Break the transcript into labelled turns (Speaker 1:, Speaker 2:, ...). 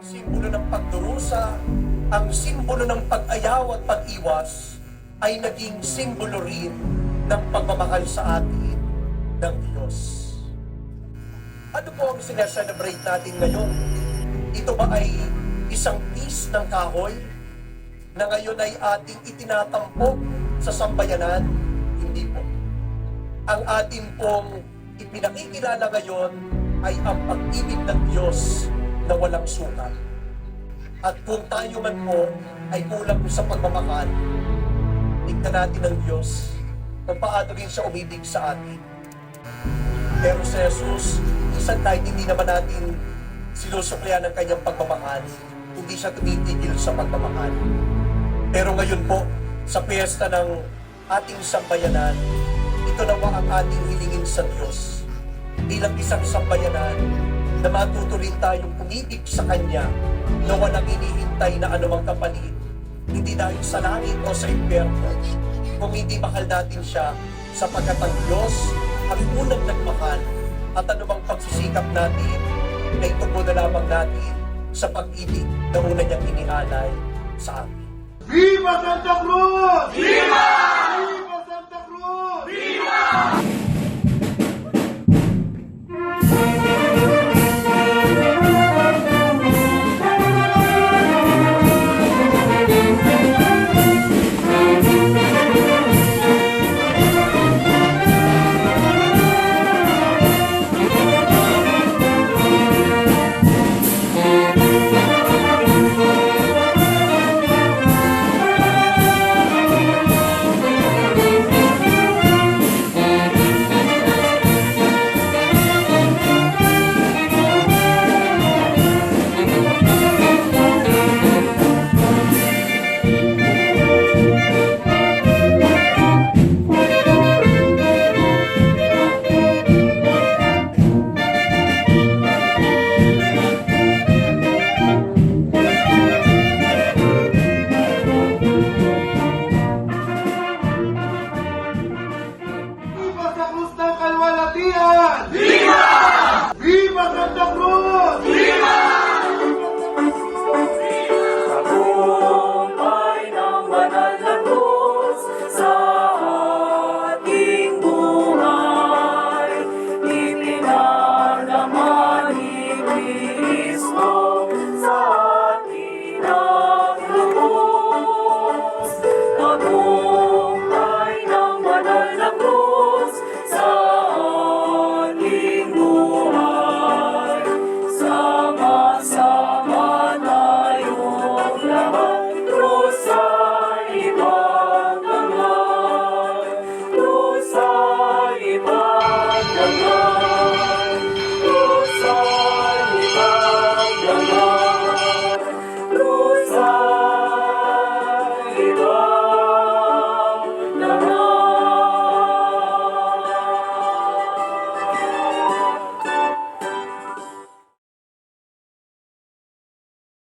Speaker 1: ang simbolo ng pagdurusa, ang simbolo ng pag-ayaw at pag-iwas, ay naging simbolo rin ng pagmamahal sa atin ng Diyos. Ano po ang sineselebrate natin ngayon? Ito ba ay isang piece ng kahoy na ngayon ay ating itinatampok sa sambayanan? Hindi po. Ang atin pong ipinakikilala ngayon ay ang pag-ibig ng Diyos na walang sukat. At kung tayo man po ay kulang sa pagmamahal, tignan natin ang Diyos kung paano rin siya umibig sa atin. Pero si Jesus, minsan kahit hindi naman natin sinusuklian ng kanyang pagmamahal, hindi siya tumitigil sa pagmamahal. Pero ngayon po, sa piyesta ng ating sambayanan, ito nawa ang ating hilingin sa Diyos. Bilang isang sambayanan, na matuto rin tayong umibig sa Kanya na walang hinihintay na anumang kapalit, hindi dahil sa langit o sa impyerno, kung hindi mahal natin siya sapagkat ang Diyos ang unang nagmahal at anumang pagsisikap natin ay tubo na lamang natin sa pag-ibig na una niyang inialay sa!
Speaker 2: Viva! Viva Santa Cruz! Viva!